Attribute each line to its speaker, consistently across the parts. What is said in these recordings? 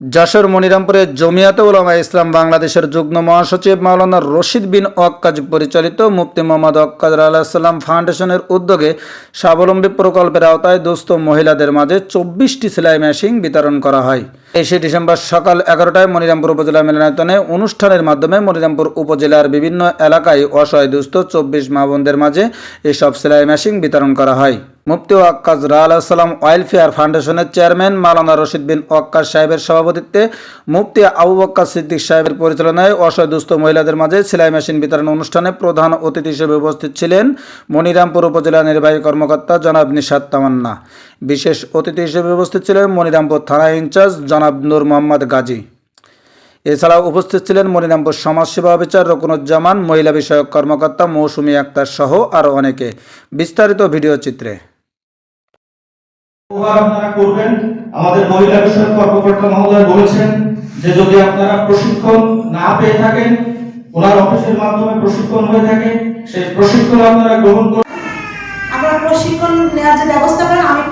Speaker 1: যশোর মনিরামপুরের জমিয়াতে উলামা ইসলাম বাংলাদেশের যুগ্ম মহাসচিব মাওলানা রশিদ বিন ওয়াক্কাজ পরিচালিত মুফতি মোহাম্মদ ওয়াক্কাজ আলাহিসাল্লাম ফাউন্ডেশনের উদ্যোগে স্বাবলম্বী প্রকল্পের আওতায় দুস্থ মহিলাদের মাঝে চব্বিশটি সেলাই মেশিন বিতরণ করা হয়। তেইশে ডিসেম্বর সকাল এগারোটায় মনিরামপুর উপজেলা মিলনায়তনে অনুষ্ঠানের মাধ্যমে মনিরামপুর উপজেলার বিভিন্ন এলাকায় অসহায় দুস্থ চব্বিশ মা বোনদের মাঝে এসব সেলাই মেশিন বিতরণ করা হয়। মুফতি ওয়াক্কাজ রাআলাম ওয়েলফেয়ার ফাউন্ডেশনের চেয়ারম্যান মালানা রশিদ বিন ওয়াক্কাজ সাহেবের সভাপতিত্বে মুফতি আবু বক্কার সিদ্দিক সাহেবের পরিচালনায় অসহায় দুস্থ মহিলাদের মাঝে সেলাই মেশিন বিতরণ অনুষ্ঠানে প্রধান অতিথি হিসেবে উপস্থিত ছিলেন মনিরামপুর উপজেলা নির্বাহী কর্মকর্তা জনাব নিশাদ তামান্না। বিশেষ অতিথি হিসেবে উপস্থিত ছিলেন মনিরামপুর থানা ইনচার্জ জনাব নূর মোহাম্মদ গাজী। এছাড়াও উপস্থিত ছিলেন মনিরামপুর সমাজসেবা অফিসার রকুনুজ্জামান, মহিলা বিষয়ক কর্মকর্তা মৌসুমী আক্তার সহ আরও অনেকে। বিস্তারিত ভিডিও চিত্রে।
Speaker 2: আপনারা করবেন। আমাদের মহিলা বিষয়ক কর্মকর্তা মহোদয় বলেছেন যে যদি আপনারা প্রশিক্ষণ না পেয়ে থাকেন ওনার অফিসের মাধ্যমে প্রশিক্ষণ হয়ে থাকে সেই প্রশিক্ষণ আপনারা গ্রহণ করুন
Speaker 3: আপনারা প্রশিক্ষণ নেওয়ার যে ব্যবস্থা করেন আমি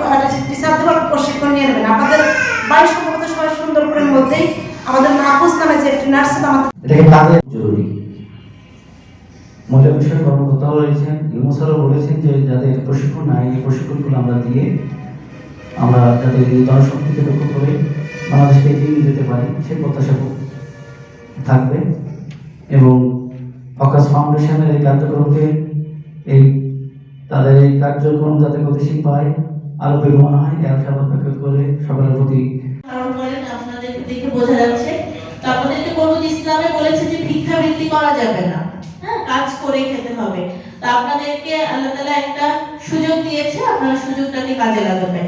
Speaker 3: টিচার দেবো প্রশিক্ষণ নিয়ে নেবেন। আপনাদের বাড়ি সম্ভবত সবাই সুন্দরপুরের মধ্যেই আমাদের মাহফুজ নামে যে ট্রেনার্স আমাদের
Speaker 4: এটাকে তাদের জরুরি। মহিলা বিষয়ক কর্মকর্তাও রয়েছেন ইমোসারও বলেছেন যে যাদের প্রশিক্ষণ নাই এই প্রশিক্ষণগুলো আমরা দিয়ে আমরা যাতে এই জনশক্তিকে লক্ষ্য করে বাংলাদেশকে এগিয়ে যেতে পারি সে প্রত্যাশা থাকবে। এবং ফকাস ফাউন্ডেশনের এই কার্যক্রমকে এই তাদের এই কার্যক্রম যাতে গতিশীল পায় আরও বেগমান হয় এই আশাবাদ ব্যক্ত করে সকলের প্রতি
Speaker 5: আপনাদের দেখে বোঝা যাচ্ছে। তো আপনাদেরকে বলব ইসলামে বলেছে যে ভিক্ষাবৃত্তি করা যাবে না। হ্যাঁ কাজ করে খেতে হবে। তা আপনাদেরকে আল্লাহ তালা একটা সুযোগ দিয়েছে, আপনারা সুযোগটাকে কাজে লাগাবেন।